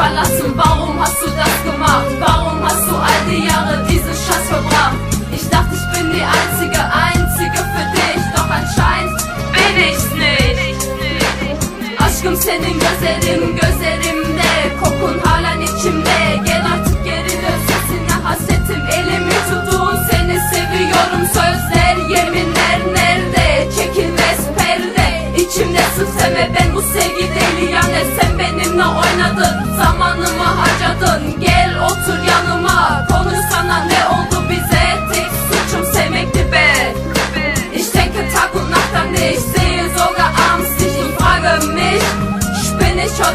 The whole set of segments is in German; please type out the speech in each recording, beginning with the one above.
verlassen. Warum hast du das gemacht? Warum hast du all die Jahre diesen Scheiß verbracht? Ich dachte, ich bin die einzige, einzige für dich, doch anscheinend bin ich's nicht. Aşkım senin gözlerin, gözlerim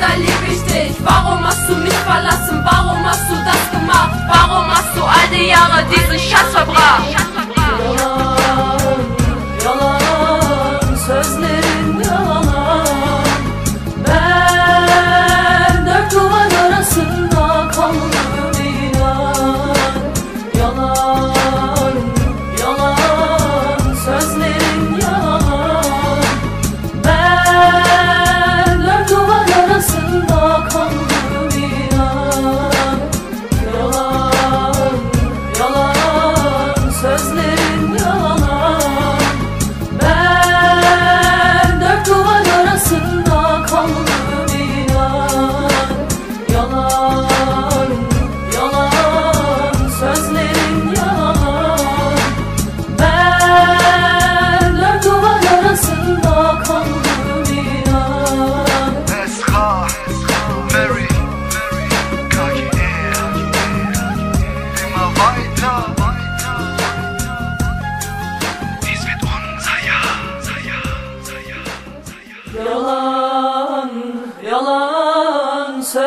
da lieb ich dich. Warum hast du mich verlassen? Warum hast du das gemacht? Warum hast du all die Jahre diesen Schatz verbracht? Schatz verbracht.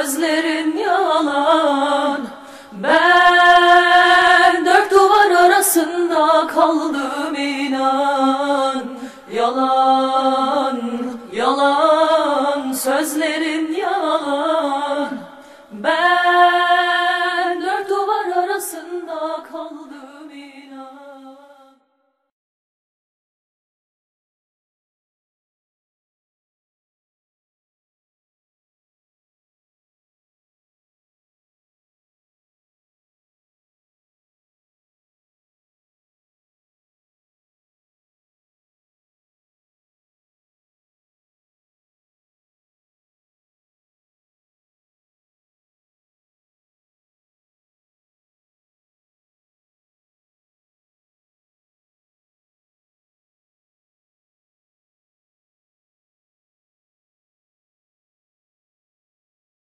Sözlerim yalan. Ben dört duvar arasında kaldım inan. Yalan